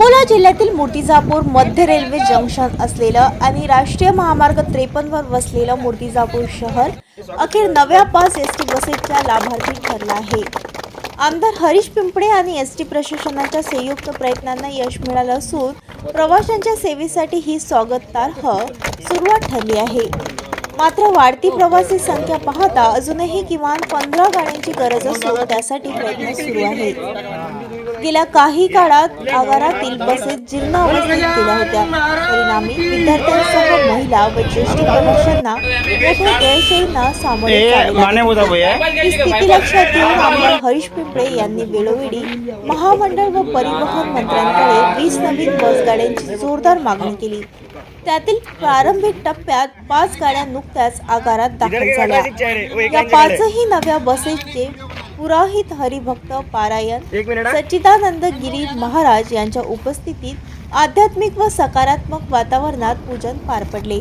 अकोला जिल्ह्यातील मूर्तिजापूर मध्य railway junction असलेलं आणि राष्ट्रीय महामार्ग त्रेपन्नवर वसलेलं मूर्तिजापूर शहर अखेर नव्या पाच एस टी बसेसच्या लाभार्थी ठरलं आहे. आमदार हरीश पिंपळे आणि एस टी प्रशासनाच्या संयुक्त प्रयत्नांना यश मिळालं असून प्रवाशांच्या सेवेसाठी ही स्वागतार्ह सुरुवात ठरली आहे. मात्र वाढती प्रवासी संख्या पाहता अजूनही किमान पंधरा गाड्यांची गरज असून त्यासाठी प्रयत्न सुरू आहेत. गेल्या काही काळात आगारातील बसेस जीर्ण अवस्थेत गेल्या होत्या. परिणामी विद्यार्थ्यांसह महिला व ज्येष्ठ प्रवाशांना मोठ्या गैरसोयींना सामोरे ही स्थिती लक्षात घेऊन आमदार हरीश पिंपळे यांनी वेळोवेळी महामंडळ व परिवहन मंत्र्यांकडे वीस नवीन बस गाड्यांची जोरदार मागणी केली. त्यातील प्रारंभिक टप्प्यात पाच गाड्या नुकत्याच आगारात दाखल झाल्या. या पाचही नव्या बसेसचे पुरोहित हरिभक्त पारायण. सच्चिदानंद गिरी महाराज यांच्या उपस्थितीत आध्यात्मिक व सकारात्मक वातावरणात पूजन पार पडले.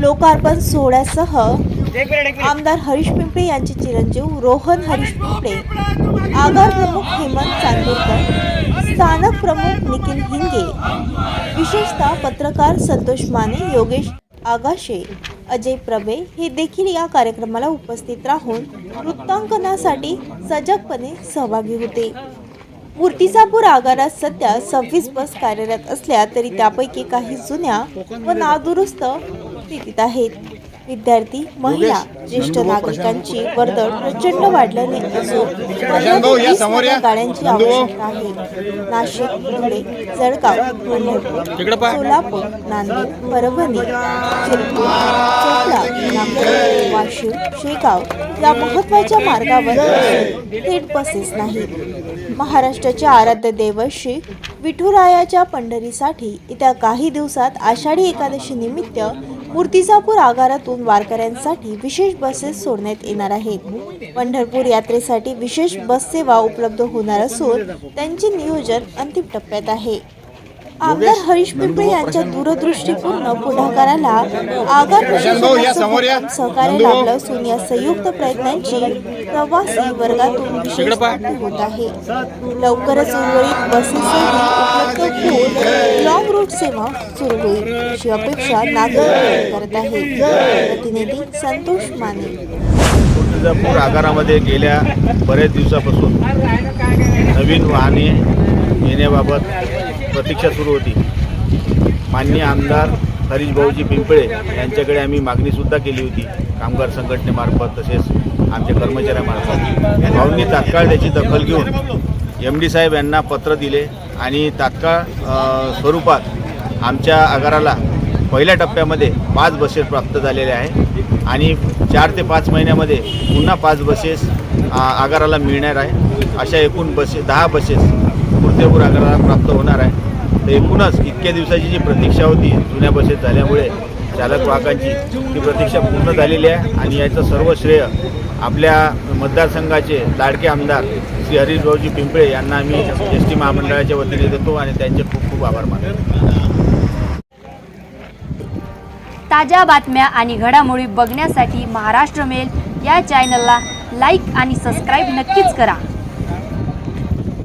लोकार्पण सोहळ्यासह आमदार हरीश पिंपळे यांचे चिरंजीव रोहन हरीश पिंपळे आगार प्रमुख हेमंत चांदूरकर स्थानक प्रमुख निखिल हिंगे विशेषतः पत्रकार संतोष माने योगेश आगाशे. अजय प्रभे हे देखील या कार्यक्रमाला उपस्थित राहून वृत्तांकनासाठी सजगपणे सहभागी होते. मूर्तिजापूर आगारात सध्या सव्वीस बस कार्यरत असल्या तरी त्यापैकी काही जुन्या व नादुरुस्त स्थितीत आहेत. विद्यार्थी महिला ज्येष्ठ नागरिकांची वर्दळ प्रचंड वाढल्याने असून गाड्यांची. आवश्यकता आहे नाशिक धुळे जळगाव. सोलापूर नांदेड परभणी शिरपूर चोपडा नागपूर वाशिम शेगाव या महत्त्वाच्या मार्गावर थेट बसेस नाहीत महाराष्ट्राचे आराध्य दैवत श्री विठुरायाच्या पंढरीसाठी येत्या काही दिवसात आषाढी एकादशी निमित्त मूर्तिजापूर आगारातून वारकऱ्यांसाठी विशेष बसेस सोडण्यात येणार आहेत. पंढरपूर यात्रेसाठी विशेष बस सेवा उपलब्ध होणार असून त्यांचे नियोजन अंतिम टप्प्यात आहे. आमदार हरीश पिंपळे यांच्या दूरदृष्टीपूर्ण पुढाकाराला आगार सहकार्य. लाभलं असून या. संयुक्त प्रयत्नांची प्रवासी वर्गातून विशेष होत आहे. लवकरच उर्वरित बसेसही उपलब्ध होऊन लॉंग रूट सेवा सुरू होईल अशी अपेक्षा नागरिक करत आहे. प्रतिनिधी संतोष माने. तुळजापूर आगारामध्ये गेल्या बरेच दिवसापासून नवीन वाहने येण्याबाबत प्रतीक्षा सुरू होती. माननीय आमदार हरीश भाऊजी पिंपळे यांच्याकडे आम्ही मागणीसुद्धा केली होती. कामगार संघटनेमार्फत तसेच आमच्या कर्मचाऱ्यामार्फत भाऊंनी तात्काळ त्याची दखल घेऊन एम डी साहेब यांना पत्र दिले आणि तात्काळ स्वरूपात आमच्या आगाराला पहिल्या टप्प्यामध्ये पाच बसेस प्राप्त झालेल्या आहे आणि चार ते पाच महिन्यामध्ये पुन्हा पाच बसेस आगाराला मिळणार आहे अशा एकूण बसेस दहा बसेस कुर्तेपूर आगाराला प्राप्त होणार आहे तर एकूणच इतक्या दिवसाची जी प्रतीक्षा होती जुन्या बसेस झाल्यामुळे चालक वाहकांची ती प्रतीक्षा पूर्ण झालेली आहे. आणि याचं सर्व श्रेय आपल्या मतदारसंघाचे लाडके आमदार श्री हरीशभाऊजी पिंपळे यांना आम्ही एस टी महामंडळाच्या वतीने देतो आणि त्यांचे खूप खूप आभार मानतो. ताज्या बातम्या आणि घडामोडी बघण्यासाठी महाराष्ट्र मेल या चॅनलला लाईक आणि सबस्क्राईब नक्कीच करा.